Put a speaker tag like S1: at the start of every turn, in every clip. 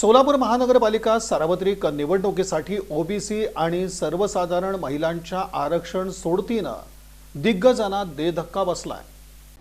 S1: सोलापूर महानगरपालिका सार्वत्रिक निवडणुकीसाठी ओबीसी आणि सर्वसाधारण महिलांच्या आरक्षण सोडतीनं दिग्गजांना देधक्का बसलाय.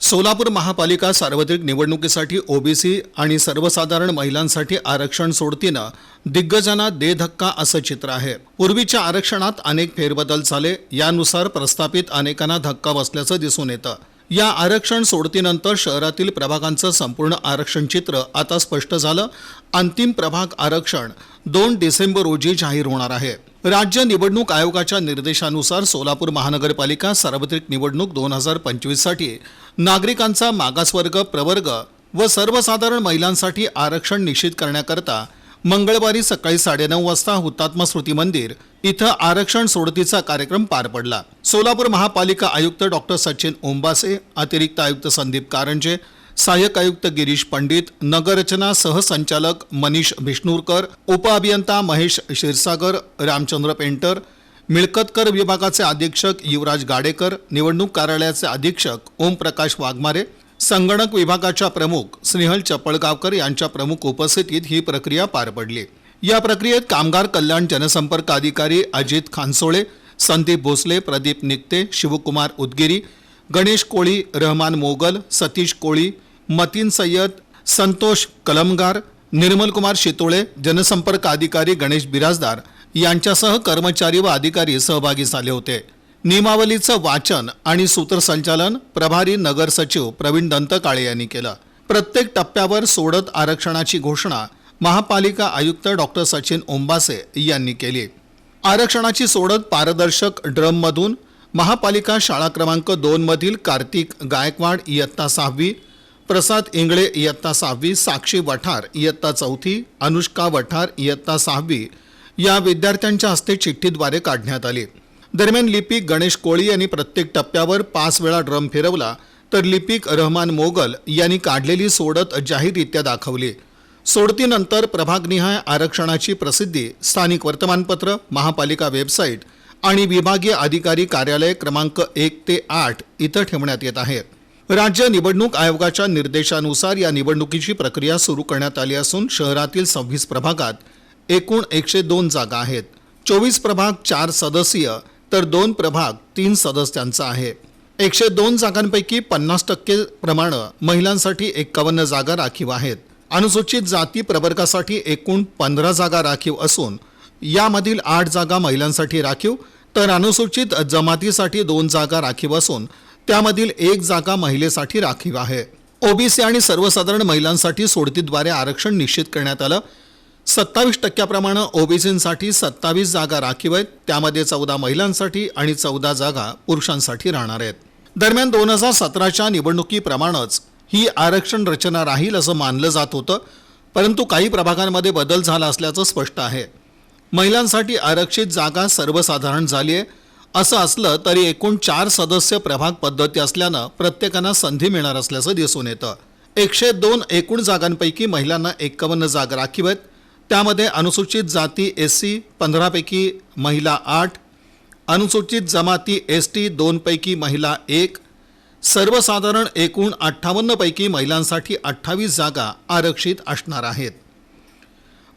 S1: सोलापूर महापालिका सार्वत्रिक निवडणुकीसाठी ओबीसी आणि सर्वसाधारण महिलांसाठी आरक्षण सोडतीनं दिग्गजांना दे धक्का असं चित्र आहे. पूर्वीच्या आरक्षणात अनेक फेरबदल झाले यानुसार प्रस्थापित अनेकांना धक्का बसल्याचं दिसून येतं. या आरक्षण सोडतीनंतर शहरातील प्रभागांचं संपूर्ण आरक्षण चित्र आता स्पष्ट झालं. अंतिम प्रभाग आरक्षण दोन डिसेंबर रोजी जाहीर होणार आहे. राज्य निवडणूक आयोगाच्या निर्देशानुसार सोलापूर महानगरपालिका सार्वत्रिक निवडणूक दोन हजार पंचवीससाठी नागरिकांचा मागासवर्ग प्रवर्ग व सर्वसाधारण महिलांसाठी आरक्षण निश्चित करण्याकरता मंगळवारी सकाळी साडेनऊ वाजता हुतात्मा स्मृती मंदिर इथं आरक्षण सोडतीचा कार्यक्रम पार पडला. सोलापूर महापालिका आयुक्त डॉक्टर सचिन ओंबासे अतिरिक्त आयुक्त संदीप कारंजे सहाय्यक आयुक्त गिरीश पंडित नगररचना सहसंचालक मनीष भिष्णुरकर उपअभियंता महेश क्षीरसागर रामचंद्र पेंटर मिळकतकर विभागाचे अधीक्षक युवराज गाडेकर निवडणूक कार्यालयाचे अधीक्षक ओमप्रकाश वाघमारे संगणक विभागाच्या प्रमुख स्नेहल चपळगावकर यांच्या प्रमुख उपस्थितीत ही प्रक्रिया पार पडली. या प्रक्रियेत कामगार कल्याण जनसंपर्क अधिकारी अजित खानसोळे संदीप भोसले प्रदीप निकते शिवकुमार उदगिरी गणेश कोळी रहमान मोगल सतीश कोळी मतीन सय्यद संतोष कलमगार निर्मलकुमार शितोळे जनसंपर्क अधिकारी गणेश बिराजदार यांच्यासह कर्मचारी व अधिकारी सहभागी झाले होते. नियमावलीचं वाचन आणि सूत्रसंचालन प्रभारी नगर सचिव प्रवीण दंतकाळे यांनी केलं. प्रत्येक टप्प्यावर सोडत आरक्षणाची घोषणा महापालिका आयुक्त डॉक्टर सचिन ओंबासे यांनी केली. आरक्षणाची सोडत पारदर्शक ड्रममधून महापालिका शाळा क्रमांक दोनमधील कार्तिक गायकवाड इयत्ता सहावी प्रसाद इंगळे इयत्ता सहावी साक्षी वठार इयत्ता चौथी अनुष्का वठार इयत्ता सहावी या विद्यार्थ्यांच्या हस्ते चिठ्ठीद्वारे काढण्यात आली. दरम्यान लिपिक गणेश कोळी यांनी प्रत्येक टप्प्यावर पाच वेळा ड्रम फिरवला तर लिपिक रहमान मोगल यांनी काढलेली सोडत जाहीररित्या दाखवली. सोडतीनंतर प्रभागनिहाय आरक्षणाची प्रसिद्धी स्थानिक वर्तमानपत्र महापालिका वेबसाईट आणि विभागीय अधिकारी कार्यालय क्रमांक एक ते आठ इथं ठेवण्यात येत आहेत राज्य निवडणूक आयोगाच्या निर्देशानुसार या निवडणुकीची प्रक्रिया सुरू करण्यात आली असून शहरातील सव्वीस प्रभागात एकूण एकशे दोन जागा आहेत. चोवीस प्रभाग चार सदस्यीय तर दोन प्रभाग तीन सदस्यांचा आहे. एकशे दोन जागांपैकी पन्नास टक्के प्रमाणे महिलांसाठी एक्कावन्न जागा राखीव आहेत. अनुसूचित जाती प्रवर्गासाठी एकूण पंधरा जागा राखीव असून यामधील आठ जागा महिलांसाठी राखीव तर अनुसूचित जमातीसाठी दोन जागा राखीव असून त्यामधील एक जागा महिलेसाठी राखीव आहे. ओबीसी आणि सर्वसाधारण महिलांसाठी सोडतीद्वारे आरक्षण निश्चित करण्यात आलं सत्तावीस टक्क्याप्रमाणे ओबीसींसाठी सत्तावीस जागा राखीव आहेत. त्यामध्ये चौदा महिलांसाठी आणि चौदा जागा पुरुषांसाठी राहणार आहेत. दरम्यान दोन हजार सतराच्या निवडणुकीप्रमाणेच ही आरक्षण रचना राहील असं मानलं जात होतं. परंतु काही प्रभागांमध्ये बदल झाला असल्याचं स्पष्ट आहे. महिलांसाठी आरक्षित जागा सर्वसाधारण झाली आहे. असं असलं तरी एकूण चार सदस्य प्रभाग पद्धती असल्यानं प्रत्येकांना संधी मिळणार असल्याचं दिसून येतं. एकशे दोन एकूण जागांपैकी महिलांना एक्कावन्न जागा राखीव आहेत. त्यामध्ये अनुसूचित जाती एस सी पंधरापैकी महिला आठ अनुसूचित जमाती एस टी दोनपैकी महिला एक सर्वसाधारण एकूण अठ्ठावन्नपैकी महिलांसाठी अठ्ठावीस जागा आरक्षित असणार आहेत.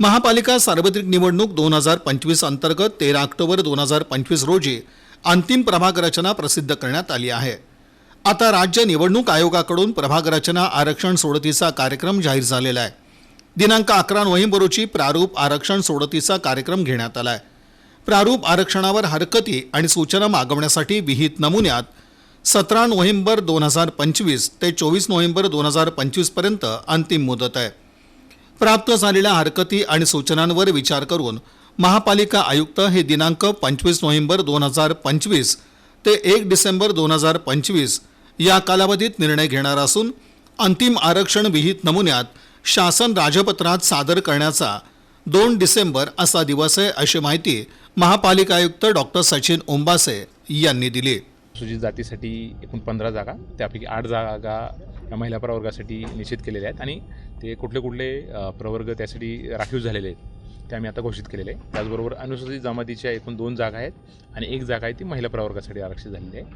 S1: महापालिका सार्वत्रिक निवडणूक दोन हजार पंचवीस अंतर्गत तेरा ऑक्टोबर दोन हजार पंचवीस रोजी अंतिम प्रभाग रचना प्रसिद्ध करण्यात आली आहे. आता राज्य निवडणूक आयोगाकडून प्रभाग रचना आरक्षण सोडतीचा कार्यक्रम जाहीर झालेला आहे. दिनांक अकरा नोव्हेंबरची प्रारूप आरक्षण सोडतीचा कार्यक्रम घेण्यात आला आहे प्रारूप आरक्षणावर हरकती आणि सूचना मागवण्यासाठी विहित नमुन्यात सतरा नोव्हेंबर दोन हजार पंचवीस ते चोवीस नोव्हेंबर दोन हजार पंचवीसपर्यंत अंतिम मुदत आहे. प्राप्त झालेल्या हरकती आणि सूचनांवर विचार करून महापालिका आयुक्त हे दिनांक पंचवीस नोव्हेंबर दोन हजार पंचवीस ते एक डिसेंबर दोन हजार पंचवीस या कालावधीत निर्णय घेणार असून अंतिम आरक्षण विहित नमुन्यात शासन राजपत्रात सादर करण्याचा दोन डिसेंबर असा दिवस आहे अशी माहिती महापालिका आयुक्त डॉक्टर सचिन ओंबासे यांनी दिली.
S2: अनुसूचित जातीसाठी एकूण पंधरा जागा त्यापैकी आठ जागा या महिला प्रवर्गासाठी निश्चित केलेल्या आहेत आणि ते कुठले कुठले प्रवर्ग त्यासाठी राखीव झालेले आहेत. ते आम्ही आता घोषित केलेले आहे. त्याचबरोबर अनुसूचित जमातीच्या एकूण दोन जागा आहेत आणि एक जागा आहे ती महिला प्रवर्गासाठी आरक्षित झालेली आहे.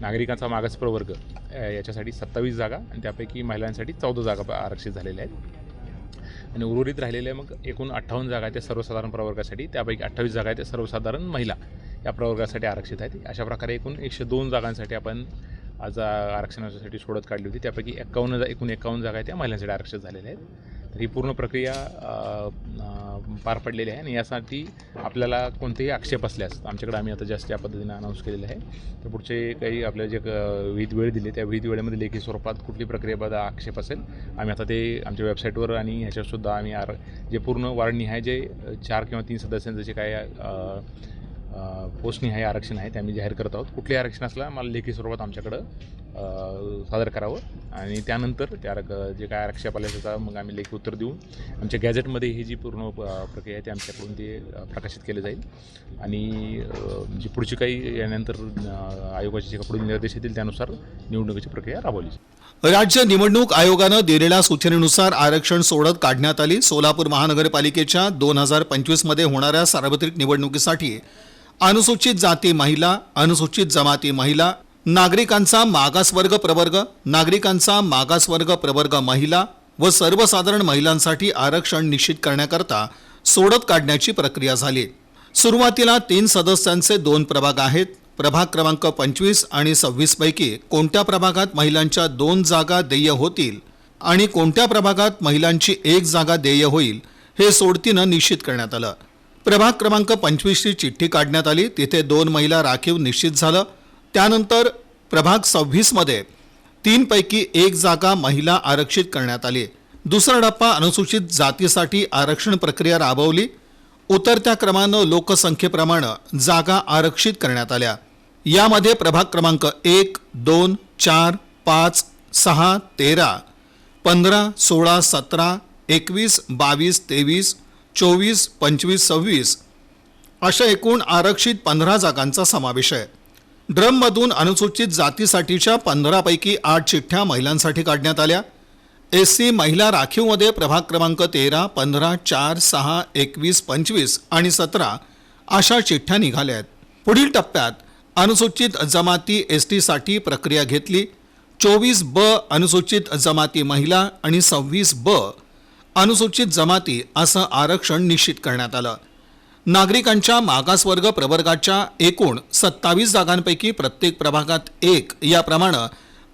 S2: नागरिकांचा मागास प्रवर्ग याच्यासाठी सत्तावीस जागा आणि त्यापैकी महिलांसाठी चौदा जागा आरक्षित झालेल्या आहेत. आणि उर्वरित राहिलेल्या मग एकूण अठ्ठावन्न जागा आहेत त्या सर्वसाधारण प्रवर्गासाठी त्यापैकी अठ्ठावीस जागा आहेत त्या सर्वसाधारण महिला या प्रवर्गासाठी आरक्षित आहेत. अशा प्रकारे एकूण एकशे दोन जागांसाठी आपण आज आरक्षणासाठी सोडत काढली होती. त्यापैकी एक्कावन्न जा एकूण एक्कावन्न जागा आहेत त्या महिलांसाठी आरक्षित झालेल्या आहेत. ही पूर्ण प्रक्रिया पार पडलेली आहे आणि यासाठी आपल्याला कोणतेही आक्षेप असल्यास आमच्याकडे आम्ही आता जास्त या पद्धतीने अनाऊन्स केलेलं आहे. तर पुढचे काही आपल्याला जे क- विहित वेळ दिली त्या विहित वेळेमध्ये लेखी स्वरूपात कुठली प्रक्रियेबद्दल आक्षेप असेल आम्ही आता ते आमच्या वेबसाईटवर आणि ह्याच्यावरसुद्धा आम्ही आर जे पूर्ण वार्डनिहाय जे चार किंवा तीन सदस्यांचं जे काय पोस्टनिहाय आरक्षण आहे ते आम्ही जाहीर करत आहोत. कुठलेही आरक्षण असलं मला लेखी स्वरूपात आमच्याकडं सादर करावं. आणि त्यानंतर त्या जे काय आरक्षेप आले त्याचा मग आम्ही लेखी उत्तर देऊन आमच्या गॅझेटमध्ये ही जी पूर्ण प्रक्रिया आहे ती आमच्याकडून ते प्रकाशित केलं जाईल. आणि जी पुढची काही यानंतर आयोगाचे जे कपडून निर्देश येतील त्यानुसार निवडणुकीची प्रक्रिया राबवली जाईल.
S1: राज्य निवडणूक आयोगानं दिलेल्या सूचनेनुसार आरक्षण सोडत काढण्यात आली. सोलापूर महानगरपालिकेच्या दोन हजार पंचवीसमध्ये होणाऱ्या सार्वत्रिक निवडणुकीसाठी अनुसूचित जाती महिला अनुसूचित जमाती महिला नागरिकांचा मागासवर्ग प्रवर्ग नागरिकांचा मागासवर्ग प्रवर्ग महिला व सर्वसाधारण महिलांसाठी आरक्षण निश्चित करण्याकरता सोडत काढण्याची प्रक्रिया झाली. सुरुवातीला तीन सदस्यांचे दोन प्रभाग आहेत. प्रभाग क्रमांक पंचवीस आणि सव्वीस पैकी कोणत्या प्रभागात महिलांच्या दोन जागा देय होतील आणि कोणत्या प्रभागात महिलांची एक जागा देय होईल हे सोडतीनं निश्चित करण्यात आलं. प्रभाग क्रमांक पंचवीसची चिठ्ठी काढण्यात आली. तिथे दोन महिला राखीव निश्चित झालं. त्यानंतर प्रभाग सव्वीसमध्ये तीनपैकी एक जागा महिला आरक्षित करण्यात आली. दुसरा टप्पा अनुसूचित जातीसाठी आरक्षण प्रक्रिया राबवली. उतरत्या क्रमानं लोकसंख्येप्रमाणे जागा आरक्षित करण्यात आल्या. यामध्ये प्रभाग क्रमांक एक दोन चार पाच सहा तेरा पंधरा सोळा सतरा एकवीस बावीस तेवीस चोवीस पंचवीस सव्वीस अशा एकूण आरक्षित पंधरा जागांचा समावेश आहे. ड्रममधून अनुसूचित जातीसाठीच्या पंधरापैकी आठ चिठ्ठ्या महिलांसाठी काढण्यात आल्या. एस सी महिला राखीवमध्ये प्रभाग क्रमांक तेरा पंधरा चार सहा एकवीस पंचवीस आणि सतरा अशा चिठ्ठ्या निघाल्या आहेत. पुढील टप्प्यात अनुसूचित जमाती एस टीसाठी प्रक्रिया घेतली. चोवीस ब अनुसूचित जमाती महिला आणि सव्वीस ब अनुसूचित जमाती असं आरक्षण निश्चित करण्यात आलं. नागरिकांच्या मागासवर्ग प्रवर्गाच्या एकूण सत्तावीस जागांपैकी प्रत्येक प्रभागात एक याप्रमाणे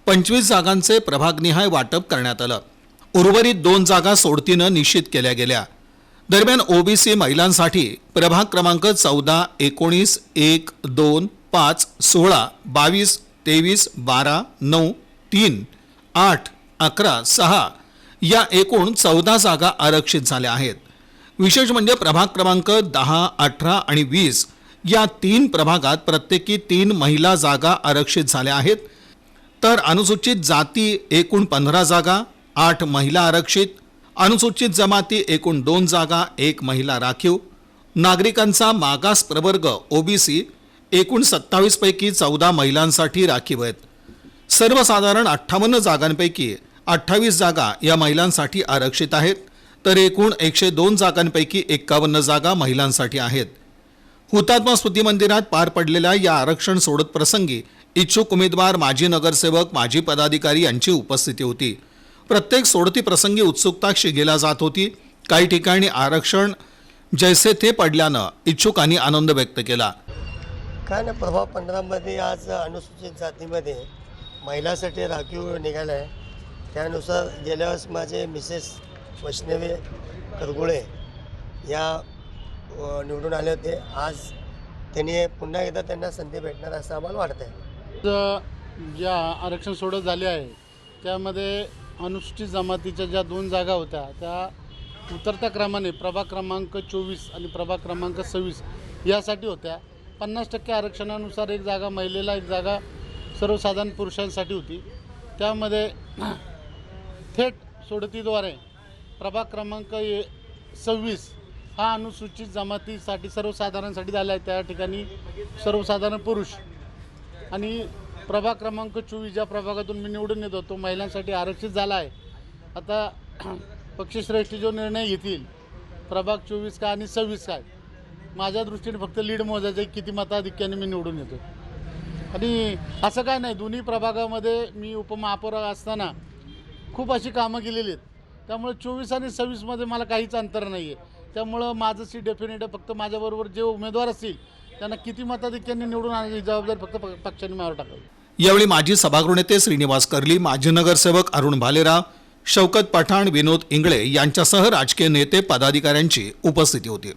S1: पंचवीस जागांचे प्रभागनिहाय वाटप करण्यात आलं. उर्वरित दोन जागा सोडतीनं निश्चित केल्या गेल्या. दरम्यान ओबीसी महिलांसाठी प्रभाग क्रमांक चौदा एकोणीस एक दोन पाच सोळा बावीस तेवीस बारा नऊ तीन आठ अकरा सहा या एकूण चौदा जागा आरक्षित झाल्या आहेत. विशेष म्हणजे प्रभाग क्रमांक दहा अठरा आणि वीस या तीन प्रभागात प्रत्येकी तीन महिला जागा आरक्षित झाल्या आहेत. तर अनुसूचित जाती एकूण पंधरा जागा आठ महिला आरक्षित अनुसूचित जमाती एकूण दोन जागा एक महिला राखीव नागरिकांचा मागास प्रवर्ग ओबीसी एकूण सत्तावीसपैकी चौदा महिलांसाठी राखीव आहेत. सर्वसाधारण अठ्ठावन्न जागांपैकी अठ्ठावीस जागा या महिलांसाठी आरक्षित आहेत तर एकूण एकशे दोन जागांपैकी एक्कावन्न जागा महिलांसाठी आहेत. हुतात्मा स्मृती मंदिरात पार पडलेल्या या आरक्षण सोडत प्रसंगी इच्छुक उमेदवार माजी नगरसेवक माजी पदाधिकारी यांची उपस्थिती होती. प्रत्येक सोडती प्रसंगी उत्सुकता शिगेला जात होती. काही ठिकाणी आरक्षण जैसे ते पडल्यानं इच्छुकांनी आनंद व्यक्त केला.
S3: काय ना प्रभाव पंधरामध्ये आज अनुसूचित जातीमध्ये महिलासाठी राखीव निघाला आहे त्यानुसार गेल्या वेळेस माझे मिसेस वैष्णवी करगुळे या निवडून आले होते. आज त्यांनी पुन्हा एकदा त्यांना संधी भेटणार असं आम्हाला वाटतं आहे
S4: ज्या आरक्षण सोडत झाले आहे त्यामध्ये अनुसूचित जमातीच्या ज्या दोन जागा होत्या त्या उतरत्या क्रमाने प्रभाग क्रमांक चोवीस आणि प्रभाग क्रमांक सव्वीस यासाठी होत्या. पन्नास टक्के आरक्षणानुसार एक जागा महिलेला एक जागा सर्वसाधारण पुरुषांसाठी होती. त्यामध्ये थेट सोडतीद्वारे प्रभाग क्रमांक ए सव्वीस हा अनुसूचित जमातीसाठी सर्वसाधारणसाठी झाला आहे. त्या ठिकाणी सर्वसाधारण पुरुष आणि प्रभाग क्रमांक चोवीस ज्या प्रभागातून मी निवडून येतो तो महिलांसाठी आरक्षित झाला आहे. आता पक्षश्रेष्ठी जो निर्णय घेतील प्रभाग चोवीस काय आणि सव्वीस काय माझ्या दृष्टीने फक्त लीड मोजायचं आहे किती मताधिक्याने मी निवडून येतो आणि असं काय नाही दोन्ही प्रभागामध्ये मी उपमहापौर असताना खूप अशी कामं केलेली आहेत. त्यामुळे चोवीस आणि सव्वीसमध्ये मला काहीच अंतर नाही आहे त्यामुळं माझं सीट डेफिनेट आहे. फक्त माझ्याबरोबर जे उमेदवार असतील त्यांना किती मताधिक्यांनी निवडून आणण्याची जबाबदारी फक्त प- पक्षाने मावर टाकावी.
S1: यावेळी माजी सभागृह नेते श्रीनिवास कर्ली माजी नगरसेवक अरुण भालेराव शौकत पठाण विनोद इंगळे यांच्यासह राजकीय नेते पदाधिकाऱ्यांची उपस्थिती होती.